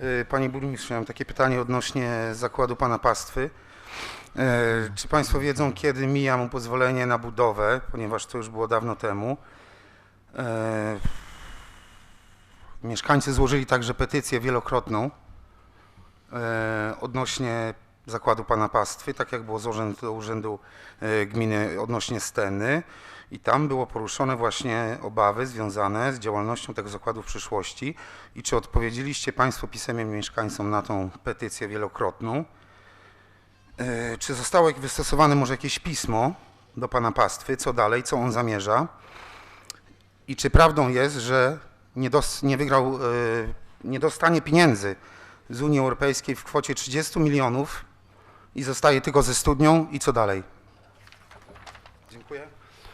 Y, Panie burmistrzu, mam takie pytanie odnośnie zakładu pana pastwy. E, Czy państwo wiedzą, kiedy mija mu pozwolenie na budowę, ponieważ to już było dawno temu? E, Mieszkańcy złożyli także petycję wielokrotną e, odnośnie zakładu pana pastwy, tak jak było złożone do urzędu e, gminy odnośnie Steny. I tam było poruszone właśnie obawy związane z działalnością tego zakładu w przyszłości. I czy odpowiedzieliście Państwo pisemnie mieszkańcom na tą petycję wielokrotną? E, Czy zostało wystosowane może jakieś pismo do pana pastwy? Co dalej? Co on zamierza? I czy prawdą jest, że nie, dos- nie wygrał, e, nie dostanie pieniędzy z Unii Europejskiej w kwocie 30 milionów i zostaje tylko ze studnią i co dalej? Dziękuję.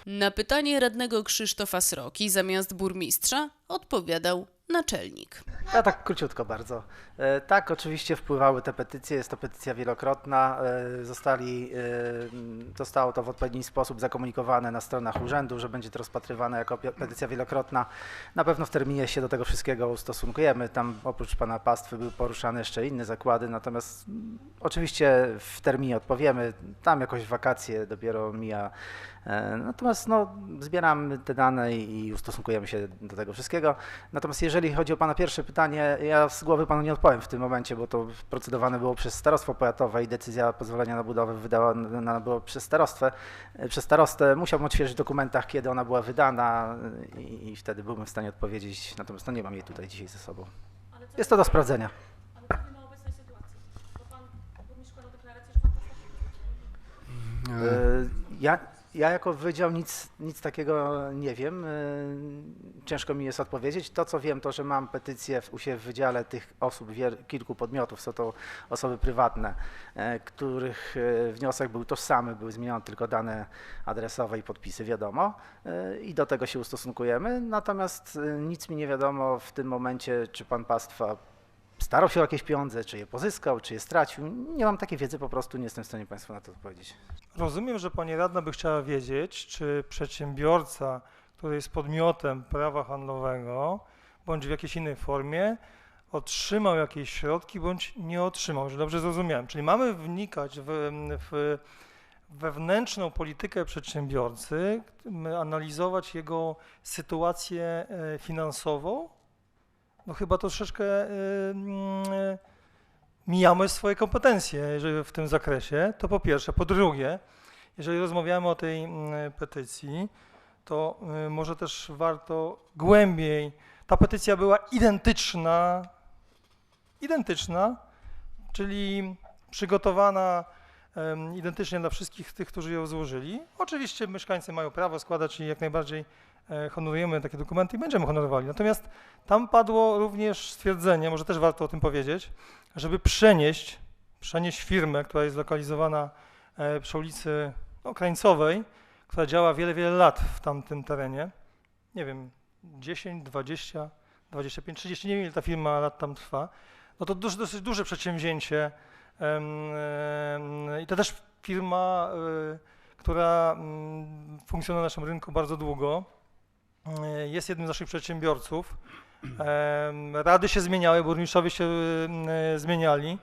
Na pytanie radnego Krzysztofa Sroki zamiast burmistrza odpowiadał naczelnik. Ja tak króciutko bardzo. E, Tak, oczywiście wpływały te petycje, jest to petycja wielokrotna. e, Zostali, e, zostało to w odpowiedni sposób zakomunikowane na stronach urzędu, że będzie to rozpatrywane jako petycja wielokrotna. Na pewno w terminie się do tego wszystkiego ustosunkujemy. Tam oprócz pana pastwy były poruszane jeszcze inne zakłady, natomiast mm, oczywiście w terminie odpowiemy. Tam jakoś wakacje dopiero mija. E, Natomiast no, zbieramy te dane i ustosunkujemy się do tego wszystkiego. Natomiast jeżeli chodzi o Pana pierwsze pytanie, ja z głowy Panu nie odpowiem w tym momencie, bo to procedowane było przez starostwo powiatowe i decyzja pozwolenia na budowę wydana była przez starostwę. Przez starostę musiałbym odświeżyć w dokumentach, kiedy ona była wydana i, i wtedy byłbym w stanie odpowiedzieć, natomiast no nie mam jej tutaj dzisiaj ze sobą. Jest to do sprawdzenia. Ale mówimy o obecnej sytuacji, bo pan burmistrz składał deklarację, że pan postawi E, Ja, ja jako wydział nic, nic takiego nie wiem. E, Ciężko mi jest odpowiedzieć. To, co wiem, to, że mam petycję u siebie w wydziale tych osób, kilku podmiotów, są to osoby prywatne, e, których e, wniosek był tożsamy, były zmienione tylko dane adresowe i podpisy, wiadomo. I do tego się ustosunkujemy. Natomiast nic mi nie wiadomo w tym momencie, czy pan pastwa starał się o jakieś pieniądze, czy je pozyskał, czy je stracił. Nie mam takiej wiedzy, po prostu nie jestem w stanie Państwu na to odpowiedzieć. Rozumiem, że pani radna by chciała wiedzieć, czy przedsiębiorca, który jest podmiotem prawa handlowego, bądź w jakiejś innej formie, otrzymał jakieś środki, bądź nie otrzymał, że dobrze zrozumiałem. Czyli mamy wnikać w, w wewnętrzną politykę przedsiębiorcy, analizować jego sytuację e, finansową. No chyba troszeczkę mm, e, mijamy swoje kompetencje jeżeli w tym zakresie, to po pierwsze. Po drugie, jeżeli rozmawiamy o tej mm, petycji, to y, może też warto głębiej. Ta petycja była identyczna, identyczna, czyli przygotowana identycznie dla wszystkich tych, którzy ją złożyli. Oczywiście mieszkańcy mają prawo składać i jak najbardziej honorujemy takie dokumenty i będziemy honorowali. Natomiast tam padło również stwierdzenie, może też warto o tym powiedzieć, żeby przenieść, przenieść firmę, która jest zlokalizowana e, przy ulicy no, Krańcowej, która działa wiele, wiele lat w tamtym terenie. Nie wiem, 10, 20, 25, 30, nie wiem ile ta firma lat tam trwa. No to duże, dosyć duże przedsięwzięcie i to też firma, y, która mm, funkcjonuje na naszym rynku bardzo długo. Y, Jest jednym z naszych przedsiębiorców. Rady się zmieniały, burmistrzowie się y, zmieniali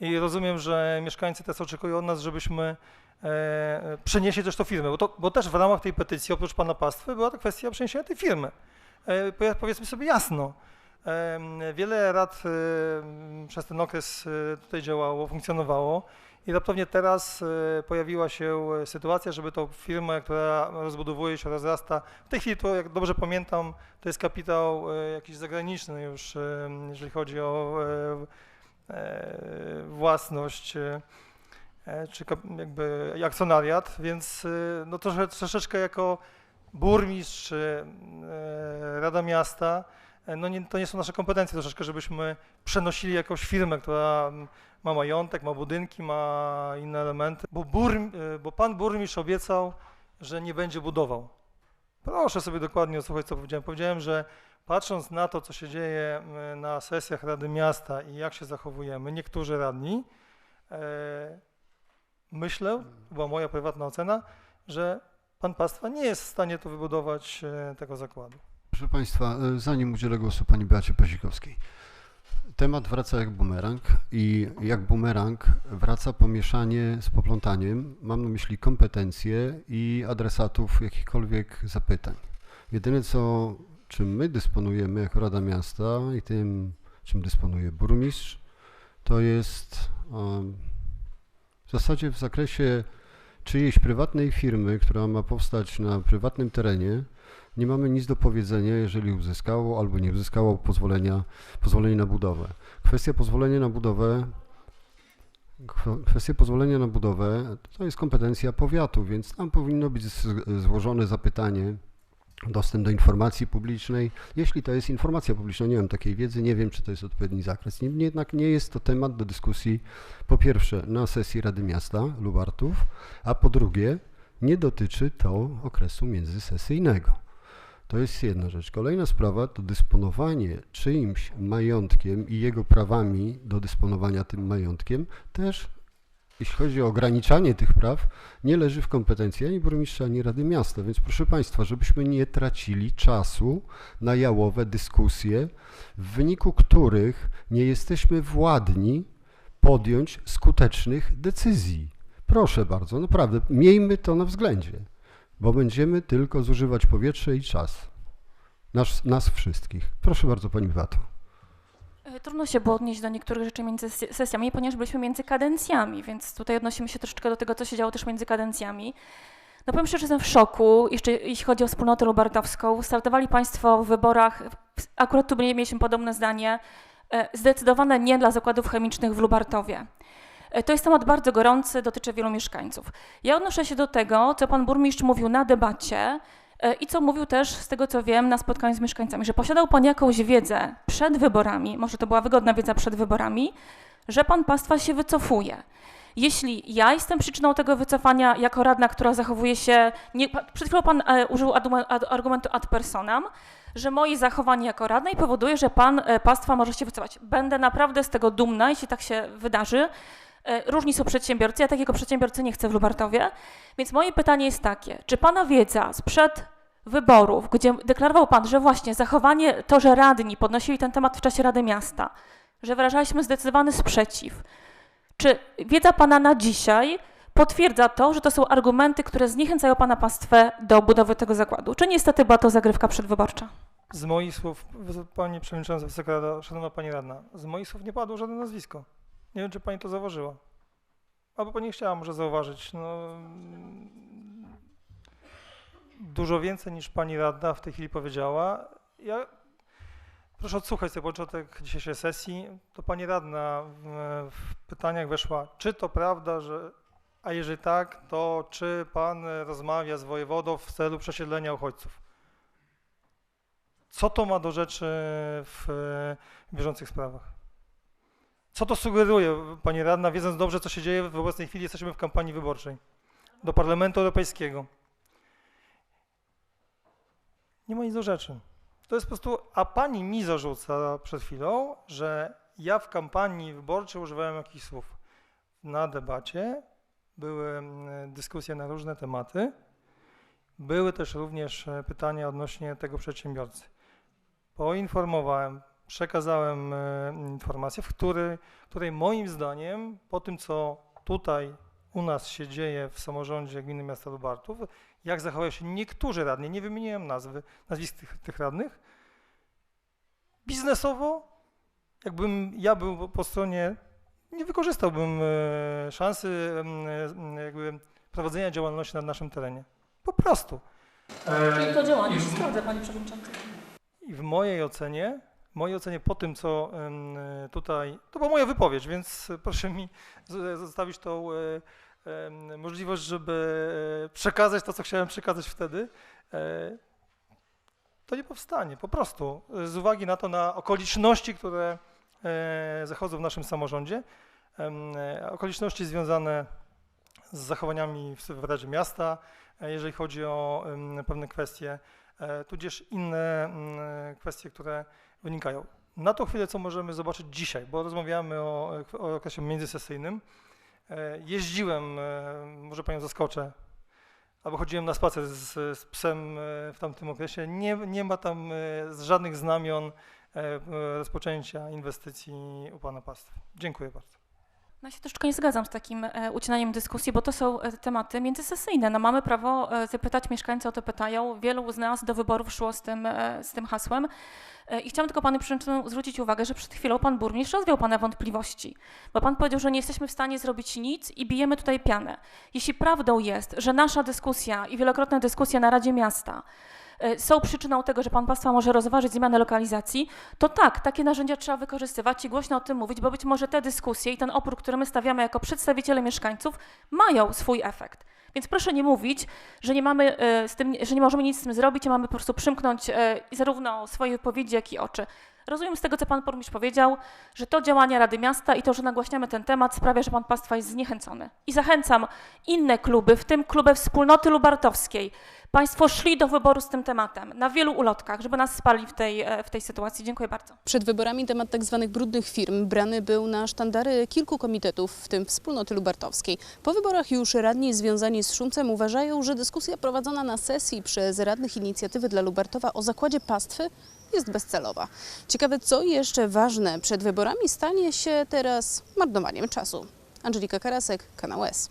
i rozumiem, że mieszkańcy teraz oczekują od nas, żebyśmy e, przenieśli też tą firmę, bo, to, bo też w ramach tej petycji, oprócz pana pastwy, była to kwestia przeniesienia tej firmy. E, powie- Powiedzmy sobie jasno, wiele rad przez ten okres e, tutaj działało, funkcjonowało i raptownie teraz e, pojawiła się e, sytuacja, żeby tą firmę, która rozbudowuje się, rozrasta, w tej chwili to, jak dobrze pamiętam, to jest kapitał e, jakiś zagraniczny już, jeżeli chodzi o własność czy jakby akcjonariat, więc no trosze, troszeczkę jako burmistrz czy Rada Miasta, no nie, to nie są nasze kompetencje. Troszeczkę, żebyśmy przenosili jakąś firmę, która ma majątek, ma budynki, ma inne elementy, bo, burm, e, bo pan burmistrz obiecał, że nie będzie budował. Proszę sobie dokładnie odsłuchać, co powiedziałem. Powiedziałem, że patrząc na to, co się dzieje m, na sesjach Rady Miasta i jak się zachowujemy, niektórzy radni, e, myślę, była moja prywatna ocena, że pan Pastwa nie jest w stanie tu wybudować e, tego zakładu. Proszę Państwa, e, zanim udzielę głosu Pani Beacie Pazikowskiej. Temat wraca jak bumerang i jak bumerang wraca pomieszanie z poplątaniem. Mam na myśli kompetencje i adresatów jakichkolwiek zapytań. Jedyne co, czym my dysponujemy jako Rada Miasta i tym, czym dysponuje burmistrz, to jest w zasadzie w zakresie czyjejś prywatnej firmy, która ma powstać na prywatnym terenie, nie mamy nic do powiedzenia, jeżeli uzyskało albo nie uzyskało pozwolenia, pozwolenie na budowę. Kwestia pozwolenia na budowę, kw- kwestia pozwolenia na budowę to jest kompetencja powiatu, więc tam powinno być złożone zapytanie, dostęp do informacji publicznej. Jeśli to jest informacja publiczna, nie mam takiej wiedzy, nie wiem, czy to jest odpowiedni zakres. Niemniej jednak nie jest to temat do dyskusji, po pierwsze, na sesji Rady Miasta Lubartów, a po drugie, nie dotyczy to okresu międzysesyjnego. To jest jedna rzecz. Kolejna sprawa to dysponowanie czyimś majątkiem i jego prawami do dysponowania tym majątkiem też, jeśli chodzi o ograniczanie tych praw, nie leży w kompetencji ani burmistrza, ani Rady Miasta. Więc proszę Państwa, żebyśmy nie tracili czasu na jałowe dyskusje, w wyniku których nie jesteśmy władni podjąć skutecznych decyzji. Proszę bardzo, naprawdę, miejmy to na względzie bo będziemy tylko zużywać powietrze i czas. Nas, nas wszystkich. Proszę bardzo, Pani Beato. E, Trudno się było odnieść do niektórych rzeczy między ses- sesjami, ponieważ byliśmy między kadencjami, więc tutaj odnosimy się troszeczkę do tego, co się działo też między kadencjami. No powiem szczerze, że jestem w szoku, jeszcze jeśli chodzi o wspólnotę lubartowską. Startowali Państwo w wyborach, akurat tu mieliśmy podobne zdanie, e, zdecydowane nie dla zakładów chemicznych w Lubartowie. E, To jest temat bardzo gorący, dotyczy wielu mieszkańców. Ja odnoszę się do tego, co pan burmistrz mówił na debacie i co mówił też, z tego co wiem, na spotkaniu z mieszkańcami, że posiadał pan jakąś wiedzę przed wyborami, może to była wygodna wiedza przed wyborami, że pan pastwa się wycofuje. Jeśli ja jestem przyczyną tego wycofania jako radna, która zachowuje się, nie, przed chwilą pan e, użył aduma- ad, argumentu ad personam, że moje zachowanie jako radnej powoduje, że pan e, może się wycofać. Będę naprawdę z tego dumna, jeśli tak się wydarzy. E, Różni są przedsiębiorcy, ja takiego przedsiębiorcy nie chcę w Lubartowie. Więc moje pytanie jest takie, czy Pana wiedza sprzed wyborów, gdzie deklarował Pan, że właśnie zachowanie, to, że radni podnosili ten temat w czasie Rady Miasta, że wyrażaliśmy zdecydowany sprzeciw, czy wiedza Pana na dzisiaj potwierdza to, że to są argumenty, które zniechęcają Pana pastwę do budowy tego zakładu? Czy niestety była to zagrywka przedwyborcza? Z moich słów, Pani Przewodnicząca, Wysoka Szanowna Pani Radna, z moich słów nie padło żadne nazwisko. Nie wiem, czy Pani to zauważyła. Albo Pani chciała może zauważyć. No, dużo więcej niż Pani Radna w tej chwili powiedziała. Ja proszę odsłuchać sobie początek dzisiejszej sesji. To Pani Radna w, pytaniach weszła, czy to prawda, że a jeżeli tak, to czy Pan rozmawia z wojewodą w celu przesiedlenia uchodźców? Co to ma do rzeczy w bieżących sprawach? Co to sugeruje, Pani Radna, wiedząc dobrze, co się dzieje w obecnej chwili, jesteśmy w kampanii wyborczej do Parlamentu Europejskiego. Nie ma nic do rzeczy. To jest po prostu, a Pani mi zarzuca przed chwilą, że ja w kampanii wyborczej używałem jakichś słów. Na debacie były mm, dyskusje na różne tematy. Były też również e, pytania odnośnie tego przedsiębiorcy. Poinformowałem, przekazałem e, informację, w której, której moim zdaniem, po tym co tutaj u nas się dzieje w samorządzie gminy miasta Lubartów, jak zachowają się niektórzy radni, nie wymieniłem nazwy, nazwisk tych, tych radnych, biznesowo, jakbym ja był po stronie, nie wykorzystałbym e, szansy e, jakby prowadzenia działalności na naszym terenie. Po prostu. Czyli to działanie się sprawdza, Panie Przewodniczący. I w mojej ocenie, w mojej ocenie po tym, co e, tutaj, to była moja wypowiedź, więc proszę mi z- zostawić tą e, możliwość, żeby e, przekazać to, co chciałem przekazać wtedy. E, To nie powstanie, po prostu, e, z uwagi na to, na okoliczności, które e, zachodzą w naszym samorządzie, e, okoliczności związane z zachowaniami w, Radzie Miasta, e, jeżeli chodzi o pewne kwestie, e, tudzież inne mm, kwestie, które wynikają. Na tą chwilę, co możemy zobaczyć dzisiaj, bo rozmawiamy o, o okresie międzysesyjnym. E, Jeździłem, e, może Panią zaskoczę, albo chodziłem na spacer z, z psem e, w tamtym okresie. Nie, nie ma tam żadnych znamion rozpoczęcia inwestycji u pana pastwy. Dziękuję bardzo. No ja się troszeczkę nie zgadzam z takim e, ucinaniem dyskusji, bo to są e, tematy międzysesyjne. No mamy prawo e, zapytać, mieszkańcy o to pytają. Wielu z nas do wyborów szło z tym, z tym hasłem. I chciałam tylko panu przewodniczącemu zwrócić uwagę, że przed chwilą pan burmistrz rozwiał pana wątpliwości, bo pan powiedział, że nie jesteśmy w stanie zrobić nic i bijemy tutaj pianę. Jeśli prawdą jest, że nasza dyskusja i wielokrotne dyskusje na Radzie Miasta są przyczyną tego, że pan państwa może rozważyć zmianę lokalizacji, to tak, takie narzędzia trzeba wykorzystywać i głośno o tym mówić, bo być może te dyskusje i ten opór, który my stawiamy jako przedstawiciele mieszkańców, mają swój efekt. Więc proszę nie mówić, że nie mamy e, z tym, że nie możemy nic z tym zrobić, a mamy po prostu przymknąć e, zarówno swoje wypowiedzi, jak i oczy. Rozumiem z tego, co pan burmistrz powiedział, że to działania Rady Miasta i to, że nagłaśniamy ten temat sprawia, że pan państwa jest zniechęcony. I zachęcam inne kluby, w tym klubę Wspólnoty Lubartowskiej. Państwo szli do wyboru z tym tematem na wielu ulotkach, żeby nas spali w tej, e, w tej sytuacji. Dziękuję bardzo. Przed wyborami temat tzw. brudnych firm brany był na sztandary kilku komitetów, w tym wspólnoty lubartowskiej. Po wyborach już radni związani z Szuncem uważają, że dyskusja prowadzona na sesji przez radnych inicjatywy dla Lubartowa o zakładzie pastwy jest bezcelowa. Ciekawe, co jeszcze ważne przed wyborami stanie się teraz marnowaniem czasu. Angelika Karasek, Kanał S.